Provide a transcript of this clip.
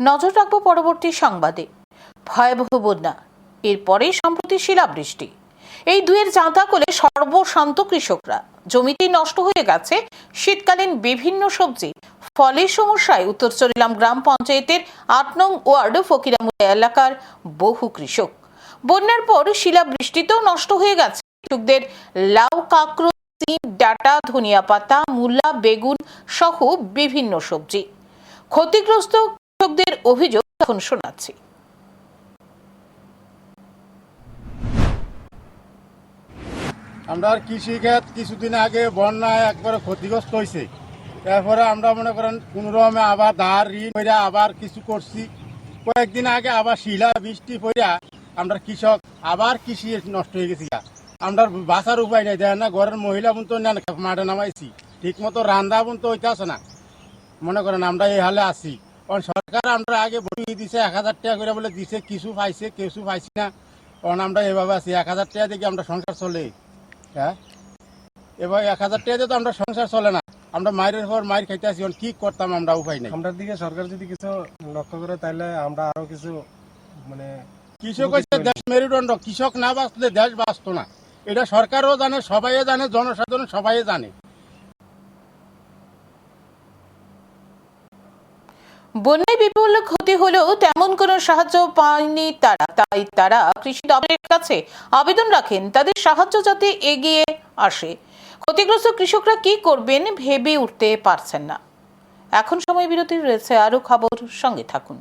নজর রাখব পরবর্তী সংবাদে। ভয়াবহ বন্যা এরপরেই সম্প্রতি শিলাবৃষ্টি। এই দুয়ের চাঁদা কোলে সর্বশান্ত কৃষকরা। জমিতে নষ্ট হয়ে গেছে, শীতকালীন বিভিন্ন সবজি, ফলের সমস্যায় উত্তর চরিলাম গ্রাম পঞ্চায়েতের আট নং ওয়ার্ড ফকিরামুড়া এলাকার বহু কৃষক। বন্যার পর শিলাবৃষ্টিতেও নষ্ট হয়ে গেছে কৃষকদের লাউ কাঁকড়ো সিম, ডাটা, ধনিয়া পাতা, মূলা, বেগুন সহ বিভিন্ন সবজি। ক্ষতিগ্রস্ত কৃষকদের অভিযোগ এখন শোনাচ্ছি। আমরা আর কৃষি ক্ষেত কিছুদিন আগে বন্যায় একবারে ক্ষতিগ্রস্ত হয়েছে তারপরে আমরা মনে করেন কোনো রকমে আবার ধার ঋণ করে আবার কিছু করছি। কয়েকদিন আগে আবার শিলা, বৃষ্টি পড়া আমরা কৃষক আবার কৃষি নষ্ট হয়ে গেছি আমরা বাঁচার উপায় নেই দেয় না, ঘরের মহিলা বোন তো নেন মাঠে নামাইছি। ঠিক মতো রান্দা বোন তো হইতেছে না। মনে করেন আমরা এই হালে আছি। কারণ সরকার আমরা আগে বই দিছে এক হাজার টাকা করে বলে দিছে কিছু পাইছে কিছু পাইছি না। কারণ আমরা এভাবে আছি এক হাজার টাকা দিয়ে আমরা সংসার চলে। হ্যাঁ? এবার এক হাজার টাকা দিয়ে তো আমরা সংসার চলে না। আমরা মায়ের পর মায়ের খাইতে আসি কি করতাম আমরা উপায় নেই। আমরার দিকে সরকার যদি কিছু লক্ষ্য করে তাহলে আমরা আরও কিছু মানে কৃষক হচ্ছে দেশ মেরুদণ্ড কৃষক না বাঁচলে দেশ বাঁচতো না। এটা সরকারও জানে সবাই জানে জনসাধারণ সবাই জানে। বন্যায় বিপুল ক্ষতি হলেও তেমন কোনো সাহায্য পায়নি তারা। তাই তারা কৃষি দপ্তরের কাছে আবেদন রাখেন, তাদের সাহায্য যাতে এগিয়ে আসে। ক্ষতিগ্রস্ত কৃষকরা কি করবেন ভেবে উঠতে পারছেন না। এখন সময় বিরতি রয়েছে, আরও খবর সঙ্গে থাকুন।